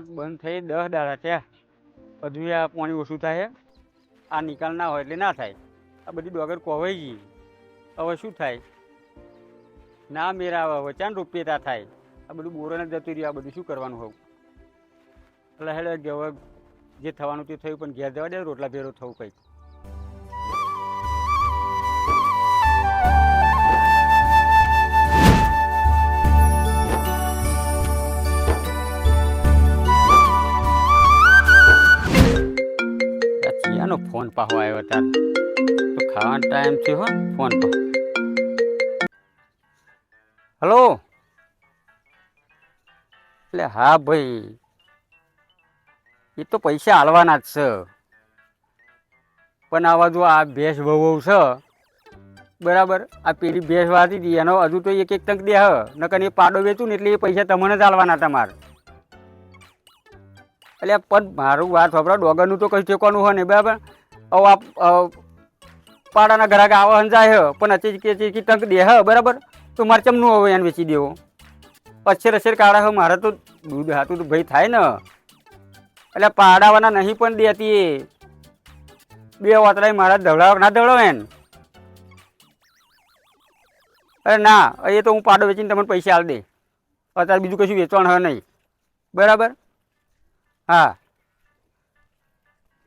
વહરાત બંધ થઈ દસ દાડા થયા. હજુ આ પાણી ઓછું થાય આ નિકાલ ના હોય એટલે ના થાય. આ બધી ડોગર કોવાઈ ગઈ. હવે શું થાય? ના મેરા હવે ચાંદ રૂપિયા થાય. આ બધું બોરોને જતું રહ્યું, આ બધું શું કરવાનું હોવું એટલે હેડે, હવે જે થવાનું તે થયું, પણ ઘેર જવા દે, રોટલા ભેરો થવું કંઈક. ફોન પાહો આવ્યો તાર. તો ખાવાનો ટાઈમ થયો હો, ફોન પર હલો? એટલે હા ભાઈ, એ તો પૈસા હાલવાના જ છે. પણ આવા જો આ ભેંસ વહુ છે. બરાબર, આ પેલી ભેંસ વાતી હતી એનો હજુ તો એક એક ટંક દે હ નકર એ પાડો વેચું ને એટલે એ પૈસા તમને જ હાલવાના તમારે. એટલે પણ મારું વાત સાંભળો, ડોગરનું તો કંઈ ઠેકવાનું હોય ને બરાબર? હવે આ પાડાના ઘરાક આવા હન જાય હ, પણ અચી કે ચીકી ટંક દે હ, બરાબર? તો મારે ચમનું હવે એને વેચી દેવો. અચ્છેર અછેર કાઢા હ, મારે તો દૂધ હાથું તો ભાઈ થાય ને. એટલે પાડાવાના નહીં પણ દેતી બે વાતરાય મારા ધવડાવ, ના ધવડાવ એને? અરે ના, એ તો હું પાડો વેચીને તમને પૈસા આલ દે. અત્યારે બીજું કશું વેચવાનું હોય નહીં. બરાબર? હા.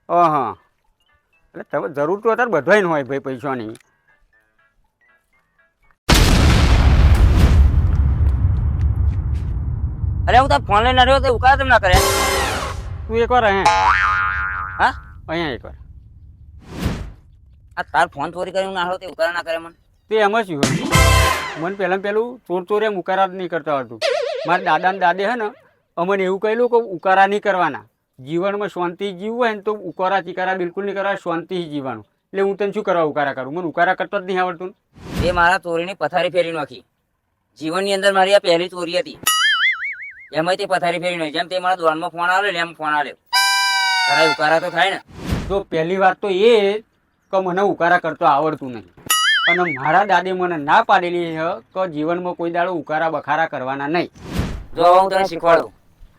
હા એટલે તમે જરૂર તો અત્યારે બધાય હોય ભાઈ પૈસાની. અરે હું તાર ફોન લઈને રહ્યો તો ઉકાર તેમ ના કરે? તું એકવાર અહીંયા. હા? અહીંયા એકવાર આ તાર ફોન ચોરી કરીને ના આવ્યો તે ઉકાર ના કરે મને. તે એમ જ મને પહેલાં પહેલું ચોર ચોરે એમ ઉકારા જ નહીં કરતા હતું મારા દાદા ને દાદે હે ને અમને એવું કહેલું કે ઉકારા નહીં કરવાના. જીવનમાં શાંતિ જીવવું હોય ને તો ઉકારા ચિકારા બિલકુલ નહીં કરવા શાંતિ જીવવાનું. એટલે હું તને શું કરવા ઉકારા કરું? મને ઉકારા કરતો જ નહીં આવડતું એ મારા ચોરીની પથારી ફેરી નાખી. જીવનની અંદર મારી આ પહેલી ચોરી હતી. એમાં તે પથારી ફેરી નાખી. જેમ તે મારા દોડમાં ફોન આવ્યો એમ ફોન આવ્યો તારા ઉકારા તો થાય ને. તો પહેલી વાત તો એ કે મને ઉકારા કરતો આવડતું નહીં. અને મારા દાદે મને ના પાડેલી છે કે જીવનમાં કોઈ દાડો ઉકારા બખારા કરવાના નહીં. જો હું તને શીખવાડું.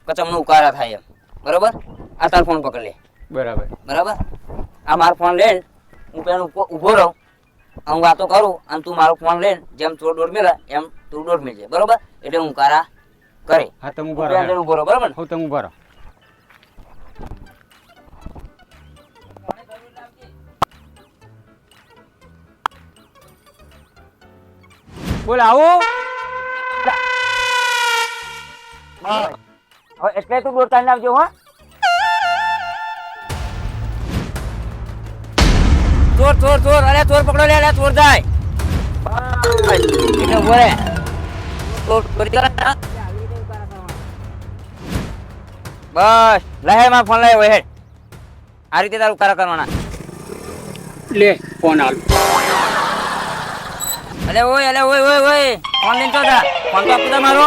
કે ઉકારા થાય એમ. બરોબર? આ તાર ફોન પકડ લે. બરાબર. બરાબર? આ મારો ફોન લઈને હું પેલો ઊભો રહું. હું વાતો કરું અને તું મારો ફોન લઈને જેમ ચોર દોડ મેળા એમ તું દોડ મેળજે બરોબર? એટલે હું કારા કરે. હા તમે ઊભો રહો. ઊભો રહો. બરાબર હું તમે ઊભો રહો. બોલ આવો. હવે એટલે તું દોડ કાઢી આવજો હા. ચોર ચોર ચોર. અરે ચોર પકડો લે અરે ચોર જાય. બસ, એટલે ઊભો રે. ચોર ચોરી બસ. લહે માં ફોન લાવ્યો હેડ. આ રીતે તારું ઉકારા કરવાના. લે ફોન હાલ અલે ઓય અલે ઓય ઓય ઓય. ફોન લઈને તો જા. ફોન તો આપતા મારો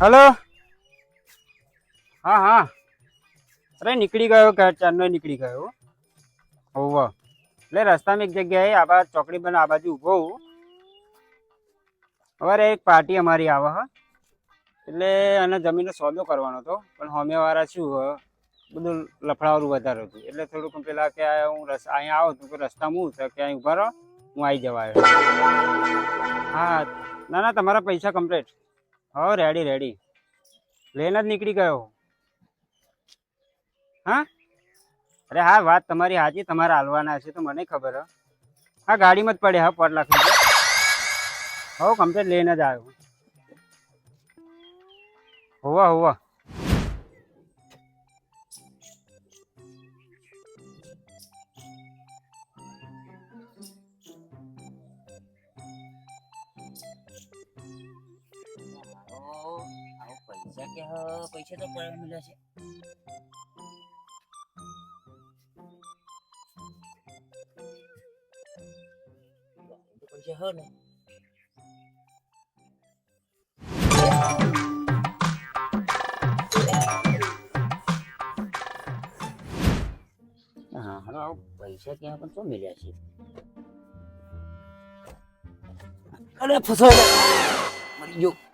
હલો? હા હા. અરે, નીકળી ગયો કે ચારનો નીકળી ગયો. હોવ એટલે રસ્તામાં એક જગ્યાએ આબા ચોકડી બને, આ બાજુ ઊભો હું. સવારે એક પાર્ટી અમારી આવે, હ. એટલે અને જમીનનો સોદો કરવાનો હતો. પણ હોમેવાળા શું બધું લફડાવાળું વધારે હતું. એટલે થોડુંક પેલા કે હું રસ, અહીંયા આવો તો રસ્તામાં હું કે અહીં ઊભા રહો, હું આવી જવા હા. ના ના, તમારા પૈસા કમ્પ્લીટ હો રેડી રેડી લઈને જ નીકળી ગયો હા. અરે હા, વાત તમારી સાચી, તમારે હાલવાના હશે તો મને ખબર હ. હા, ગાડીમાં જ પડે હા પાંચ લાખ રૂપિયા હો કમ્પ્લેટ લઈને જ આવ્યો હોવા હોવા. કે પૈસા તો પડે મળ્યા છે પૈસા હો ને હા હા પૈસા ક્યાં પણ શું મળ્યા છે અરે ફસાઈ મરી ગયો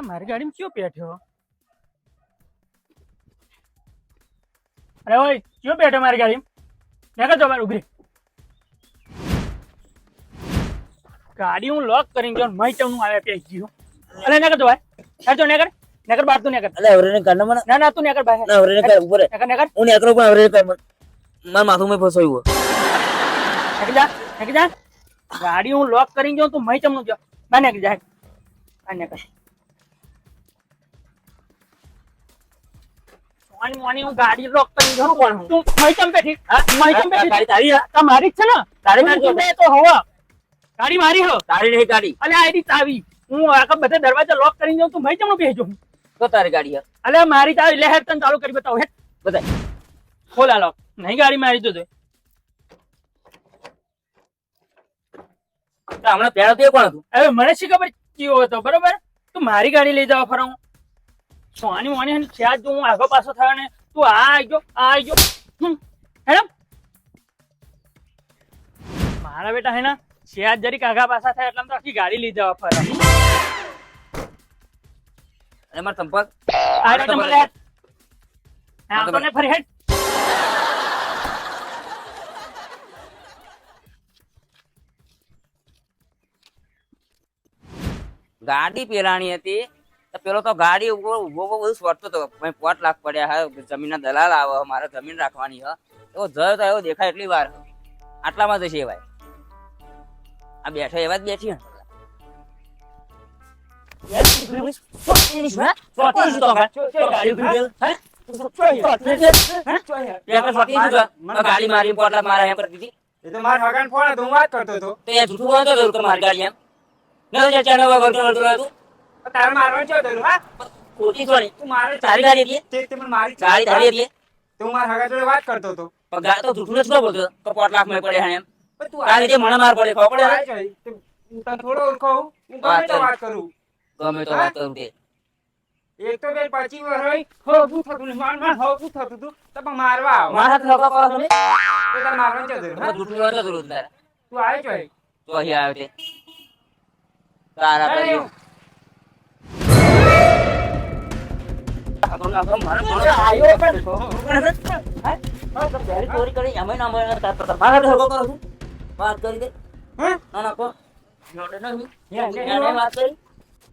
આ મારી ગાડીમાં કયો બેઠ્યો અરે ઓય કયો બેઠો મારી ગાડીમાં? નેકર જો મારે ઉભરી ગાડી હું લોક કરીને ગયો મય ચમનું આવે પે ગયો. અરે નેકર જો ભાઈ. નેકર જો નેકર નેકર બાર તું નેકર અલે આવરે કાઢ મને ના ના તું નેકર ભાઈ ના આવરે કાઢ ઉપર નેકર નેકર હું નેકરો પણ આવરે કાઢ માર માથું મેં ફસાયું નેકર જા નેકર જા. ગાડી હું લોક કરીને ગયો તું મય ચમનું જો બા નેકર જા આ નેકર મોની મોની હું ગાડી લોક કરીને ગયો કોણ તું મય ચમ બેઠી? મય ચમ બેઠી? ગાડી તારી તમારી જ છે ને? તારી તું ગાડી તો હવા. ગાડી મારી હો. તારી નહીં ગાડી અલે આઈડી ચાવી. હું આખા બધા દરવાજા લોક કરી દઉં તું મય ચમનો બેસજો તો તારી ગાડી અલે મારી ચાવી લે હેડ તને ચાલુ કરી બતાવો હેડ. બતાય. ખોલા લોક નહીં ગાડી મારી તો હમણાં પેલો તે કોણ હતું? હવે મને શી ખબર? કયો હતો બરોબર? તું મારી ગાડી લઈ જવા ફરાવું. સોની મોની હન છે જો હું આગો પાછો થયો ને તું આ આવી ગયો આ આવી ગયો. હેડમ મારા બેટા હે ને છે જરીક આગા પાછા થાય એટલે તો આખી ગાડી લઈ જવા ફરે. અરે માર સંપર્ક. આ રે મને હેડ હા તો ને ફરી હેડ. ગાડી પેલાની હતી. તો પેલો તો ગાડી ઊભો ઊભો બધું સ્વરતો હતો પોટ લાખ પડ્યા હા જમીનના દલાલ આવે મારે જમીન રાખવાની હા. એવો જયો તો એવો દેખાય એટલી વાર. આટલામાં જશે ભાઈ. આ બેઠો એવા જ બેઠી ગાડી મારી પોટલા મારા એમ કરતી હતી. એ તો મારા હગાન ફોન હતો હું વાત કરતો હતો. તે જૂઠું બોલતો હતો મારી ગાડી એમ. ન તો ચાનો વગર કરતો રહેતું તારે મારવા હા? ખોટી તું મારે તારી ગાડી હતી. તે તે મને મારી ગાડી હતી. તો મારા હગા જોડે વાત કરતો હતો. પણ તો જૂઠું જ ન બોલતો કે પોટ લાખમાં પડે એમ. તું તારી રીતે મને માર પડે ખબર પડે? આય જોઈ. તે હું તને થોડો ઓળખો હું ગમે તો વાત કરું. ગમે તો વાત કરું તે એક તો બે પચી વર્ષ હોગું થતું નહીં. માર માર હોગું થતું હતું તો મારવા આવો. મારા હાથ લગા તમે? તો તારે મારવા જતો રહ્યો, હા? જૂઠું બોલતો હતો તારે. તું આવ્યો છો તો અહીં આવ્યો તે. તારા ચોરી કરી એમાં ના મળે મારા હાથે હગો કરો છું વાત કરી દે હા? ના ના કો જોડે નહીં યા, યા, એને વાત કરી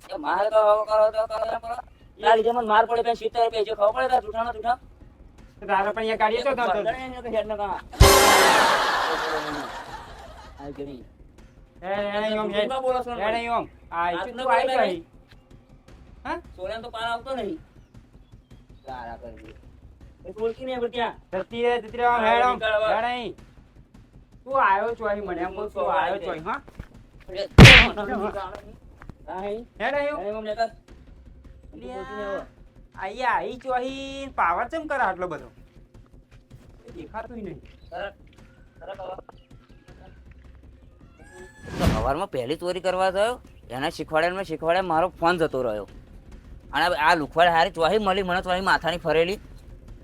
એ મારે તો હગો કરો તો કરો એમ કરો તારી રીતે મને માર પડે પછી સિત્તેર રૂપિયા છે ખબર પડે તારે જૂઠાનો જૂઠા તો તારે પણ અહીંયા ગાડીએ તો નતો. એ, એને એમ, એ, એને એમ. આ ઈ તું આવ્યો છો અહીં. હા? જતી રહે, જતી તું આવ્યો છો અહીં, છો પાવર ચમ કરે આટલો બધો? દેખાતું નહીં. સવારમાં પહેલી ચોરી કરવા થયો? એને શીખવાડે મેં શીખવાડે મારો ફોન જતો રહ્યો. અને આ લુખવાડ હારી ચોહી મળી, મને તો માથાની ફરેલી.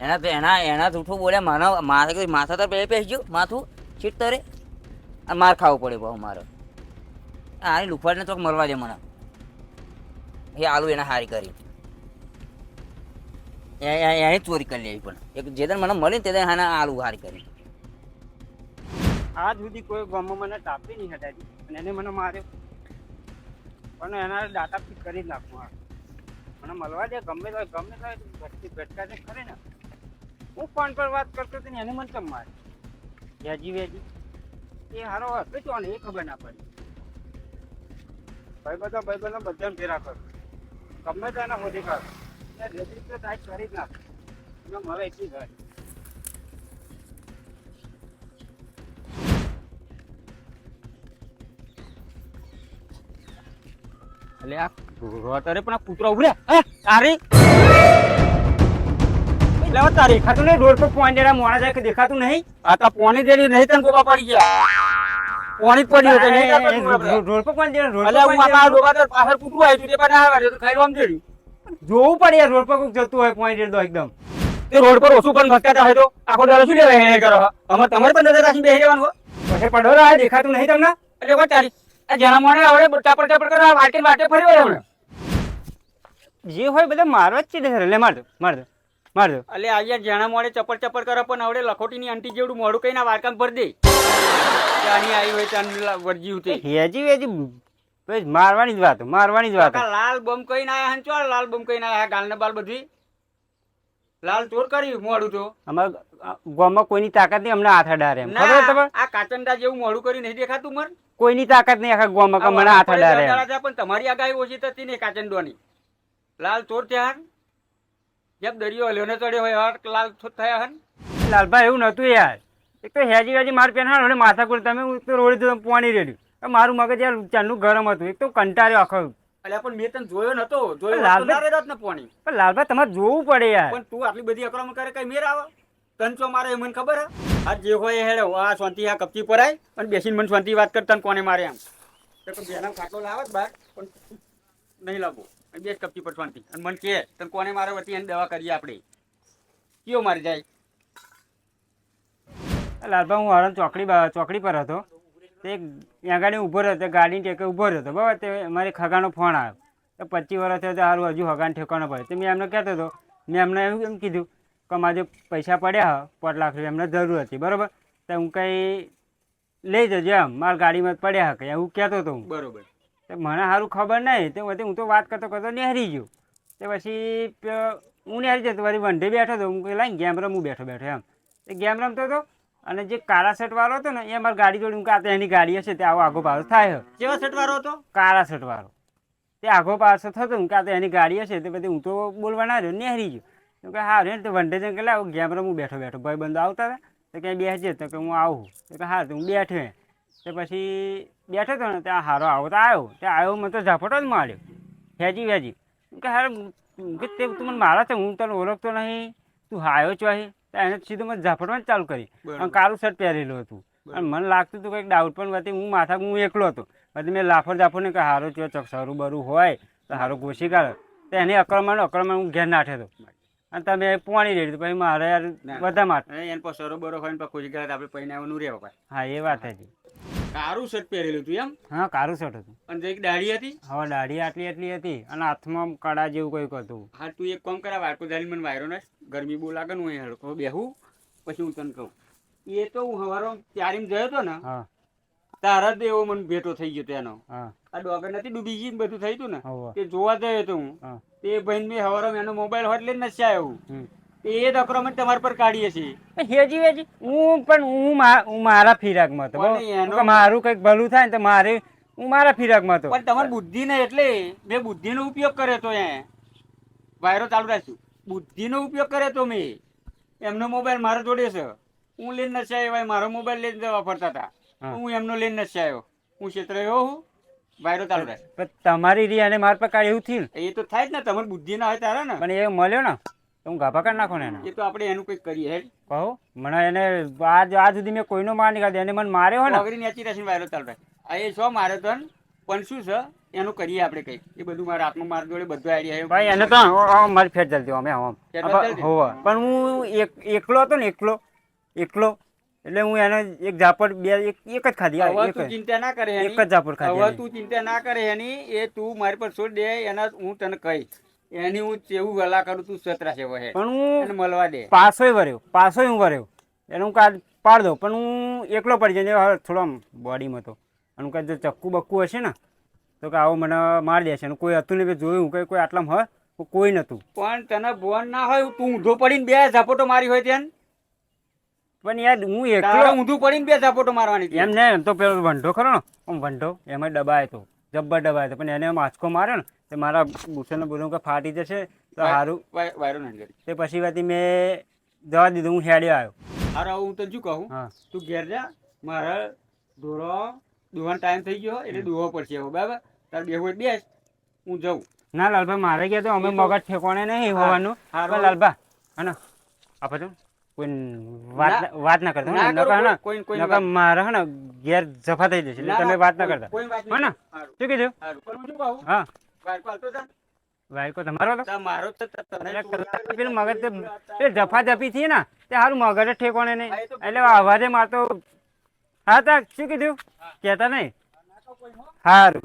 એના એના એના જૂઠું બોલ્યા માનો, માથા માથા તો બે પેસી ગયું, માથું છીટ તરે. અને માર ખાવું પડે બહુ મારે. હારી લુખવાડને તો મરવા દે મને. એ આલુ એને હારી કરી. એ- એ- ચોરી કરી લેવી પણ. એક જે દર મને મળી તે એને આલુ હારી કરી. આજ સુધી કોઈ ગામમાં મને તાપી નહીં હટાવી. અને એને મને માર્યો. પણ એના દાતા કરી જ નાખું મને મળવા દે, ગમે તો ગમે તો ભટકી ભટકા દે ખરે ને. હું ફોન પર વાત કરતો હતો ને, એને મને કેમ મારે. Veggie veggie. એ હારો હતો જ ને એ ખબર ના પડી. ભાઈ બધા ભાઈ બધા બધાને ભેરા કર. ગમે તો એના મોદી કર રજિસ્ટર રેડી કરી જ નાખ. મને મળે એટલી જ એટલે આ રોતરે પણ આ કૂતરો ઉભરે તારી? હવે તારે દેખાતું નહીં રોડ પર પોઈન્ટ એના મોણા જાય કે દેખાતું નહીં? આ તો પોણી દેરી નહીં તને ગોપા પડી ગયા. પોણી પડી હતું નહીં રોડ પર પોઈન્ટ દે રોડ એટલે હું આપણા ડોબા તો પાછળ કૂતરું આવ્યું તે પણ આવે તો ખાઈ આમ જોયું જોવું પડે યાર રોડ પર કોક જતું હોય પોઈન્ટ દો એકદમ. તે રોડ પર ઓછું પણ ભટકાતા હોય તો આખો દાડો શું લેવા હેરાન કરો? અમે તમારે પણ નજર રાખીને બેસી જવાનું પછી પડો દેખાતું નહીં તમને? એટલે વાત તારી જેના મોને આવડે ચાપડ ચાપડ કરવા વાટે વાટે ફરી વળે હમણાં જે હોય બધા મારવા જ છે એટલે માર દો માર દો માર દો. એટલે આજે જણા મોડે ચપડ ચપડ કરે પણ આવડે લખોટીની આંટી જેવડું મોડું કઈ ના વારકામ ભર દે. ત્યાંની આવી હોય ત્યાં વરજી ઉઠે. હેજી વેજી મારવાની જ વાત મારવાની જ વાત. લાલ બમ કઈ ના આયા હંચો લાલ બમ કઈ ના આયા ગાલને બાલ બધી. લાલ ચોર કરી મોડું તો. અમાર ગામમાં કોઈની તાકાત નહીં અમને હાથ અડારે ખબર તમે આ કાચંડા જેવું મોડું કરી નહીં દેખાતું મર કોઈની તાકાત નહીં આખા ગામમાં કે મને હાથ અડારે પણ તમારી આગાહી ઓછી થતી નહીં કાચંડોની લાલ ચોર ત્યાં જેમ દરિયો હલ્યો ને ચડ્યો હોય હર લાલ ચોર થયા હન લાલભાઈ એવું નતું યાર. એક તો હેજી હેજી માર પેન હાડે માથા કુલ તમે તો રોડ પાણી રેડ્યું. મારું મગજ યાર ચાંદનું ગરમ હતું. એક તો કંટાળ્યો આખો. અલ્યા પણ મેં તને જોયો નતો. જોયો લાલ હોત તો ના રેત ને પોણી. પણ લાલભાઈ તમારે જોવું પડે યાર. પણ તું આટલી બધી અકરામણ કરે કઈ મેર આવે? તન ચો મારે મને ખબર હે. આ જે હોય હેડે આ શાંતિ આ કપચી પરાય અને બેસીને મને શાંતિ વાત કરતા કોને મારે એમ. તો બેના ખાટલો લાવત બાર પણ નહીં લાવો બે કપચી પર શાંતિ. અને મને કે તને કોને મારે વતી એની દવા કરીએ આપણે? કયો મારી જાય? લાલભાઈ હું હરણ ચોકડી ચોકડી પર હતો. તે આગળ ઊભો રહ્યો તે ગાડીની ટેકે ઊભો રહ્યો હતો બરાબર? તે મારી ખગાનો ફોન આવ્યો. તો પચીસ વર્ષ થયો તો સારું હજુ ખગાને ઠેકાણો પડે. તો મેં એમને કહેતો હતો મેં એમને એવું એમ કીધું કે મારે પૈસા પડ્યા હ પાંચ લાખ રૂપિયા એમને જરૂર હતી બરાબર? તો હું કંઈ લઈ જજો એમ મારા ગાડીમાં પડ્યા હકે એવું કહેતો હતો હું. બરોબર. તો મને સારું ખબર નહીં તો હું તો વાત કરતો કરતો નેહરી ગયો. તે પછી હું નેહરી જતો વળી વંઢે બેઠો હતો હું લાઈને ગેમ રમું બેઠો બેઠો એમ. એ ગેમ રમતો હતો અને જે કાળા શર્ટ વાળો હતો ને એ મારી ગાડી જોડી હું કે એની ગાડી હશે તે આવો આગો પાછો થાય છે. કેવા સેટ વાળો હતો? કાળા શર્ટ વાળો. તે આગો પાછો થતો હું કાં તો એની ગાડી હશે તે પછી હું તો બોલવા ના રહ્યો નેહરી ગયો. કે હા રે તો જઈને કે લાવો ગેમ રમું બેઠો બેઠો ભાઈ બંધો આવતા હતા તો ક્યાંય બેસજે તો કે હું આવું તો કે હા તો હું બેઠો. તો પછી બેઠો હતો ને ત્યાં હારો આવો તો આવ્યો ત્યાં આવ્યો મને તો ઝાપટો જ માર્યો. હેજી વેજી હું કે હારે તે તું મને મારા છે હું તને ઓળખતો નહીં. તું હાયો છો અહીં એને સીધું મને ઝાફટમાં જ ચાલુ કરી. અને કાળું શર્ટ પહેરેલું હતું. અને મને લાગતું હતું કંઈક ડાઉટ પણ હતી. હું માથા હું એકલો હતો. પછી મેં લાફર જાફર ને કે હારો ચો ચક સારું બરું હોય તો હારો ઘોસી કાઢે. તો એને અકળમાં અકળમાં હું ઘેર નાઠે હતો અને તમે પોણી રેડી પછી મારે યાર બધા માટે એને પર સરો બરો હોય ને પર ખુશી ગયા આપણે પૈને આવવાનું રહેવા પાછું. હા એ વાત હતી. કારું શર્ટ પહેરેલું હતું એમ? હા કારું શર્ટ હતું. અને જે એક દાઢી હતી? હવે દાઢી આટલી આટલી હતી. અને હાથમાં કડા જેવું કંઈક હતું. હા તું એક કામ કરા વાટકો ધારી મને વાયરો ને ગરમી બહુ લાગે ને હું હડકો બેહું પછી હું તને કહું. એ તો હું હવારો ત્યારીમ ગયો હતો ને તારા જ એવો મને ભેટો થઈ ગયો તેનો. આ ડોગર નથી ડૂબી ગઈ બધું થઈ હતું ને તે જોવા જયો હતો હું. તે ભાઈ મેં હવારો એનો મોબાઈલ હોટ લઈને નથી આવ્યો. એ દકરો અક્રમણ તમારા પર કાઢીએ છીએ હેજી હેજી હું પણ હું મા- હું મારા ફિરાકમાં હતો મારું કંઈક ભલું થાય ને તો મારે હું મારા ફિરાકમાં હતો. પણ તમારી બુદ્ધિ ને એટલે મેં બુદ્ધિનો ઉપયોગ કર્યો હતો એ. વાયરો ચાલુ રાખ્યું. બુદ્ધિનો ઉપયોગ કરે તો મેં. એમનો મોબાઈલ મારા જોડે છે. હું લઈને નથી આવ્યો ભાઈ મારો મોબાઈલ લઈને વાપરતા હતા. હું. એમનો લઈને નથી આવ્યો. હું ક્ષેત્ર એવો હું. વાયરો ચાલુ રહે. પણ તમારી રી અને માર પર એવું થયું એ તો થાય જ ને તમારી બુદ્ધિ ના હોય તારે ને. પણ એ મળ્યો ને? તો હું ગાભા કાઢી નાખો ને એ તો આપણે એનું કંઈક કરીએ હેડ. કહો? મને એને આજ આજ સુધી મેં કોઈનો માર નીકળ્યો એને મને માર્યો હોય ને? પગડી નેચી રહેશે વાયરો ચાલુ રહે. એ છો માર્યો તો ને, પણ શું છે? એનું કરીએ આપણે કઈ. એ બધું મારા આત્મ મારા જોડે બધું આઈડિયા ભાઈ એને તો મારી ફેટ ચાલતી અમે આમ હોવા. પણ હું એક એકલો હતો ને એકલો એકલો એટલે હું એને એક ઝાપડ બે એક એક જ ખાધી હવે તું ચિંતા ના કરે એક જ ઝાપડ ખાધી હવે તું ચિંતા ના કરે એની. એ તું મારી પર છોડ દે એના હું તને કહીશ. એની હું કેવું ગલા કરું તું સતરા છે વહે. પણ હું મળવા દે. પાસોય વર્યો પાસોય હું વર્યો. એનું કાર્ડ પાડ દઉં. પણ હું એકલો પડી જાય થોડો બોડીમાં તો. અને હું કાંઈ જો ચક્કુ બક્કુ હશે ને તો કે આવો મને મારી દેશે. અને કોઈ હતું નહીં જોયું કે કોઈ આટલામાં હોય કોઈ નહોતું. પણ તને ભોન ના હોય તું ઊંધો પડીને બે ઝાપોટો મારી હોય ત્યાં પણ યાર હું એકલો ઊંધું પડીને બે ઝાપોટો મારવાની એમ ને એમ તો પેલો વંઢો ખરો ને. આમ વંઢો એમાં ડબાય તો જબ્બર ડબાય તો. પણ એને આંચકો માર્યો ને તે મારા ગુસ્સાને બોલું કે ફાટી જશે તો સારું વાયરો નહીં તે પછી વાતી મેં જવા દીધું હું હેડ્યો આવ્યો. હવે હું તને શું કહું? તું ઘેર જા મારા દોરો દોવાનો ટાઈમ થઈ ગયો એટલે દુવો પડશે હવે બરાબર? તારે બેહવું હોય બેસ હું જઉં. ના લાલભાઈ મારે ગયા તો અમે મગજ ઠેકોણે નહીં હોવાનું. હારું. લાલભા હા ને? આપો તો કોઈ વાત વાત ના કરતા ના? હો ને? કોઈ- કોઈ નકર મારે ને ઘેર જફા થઈ જશે એટલે તમે વાત ના કરતા. હો ને? શું કીધું? હું. વાયકો તમારો હતો? મારો તો પેલું મગજ એ જફાજફી થી ને? તે સારું મગજ ઠેકોણે નહીં. એટલે અવાજે મારતો હા તા શું કીધું? કેતા નહીં સારું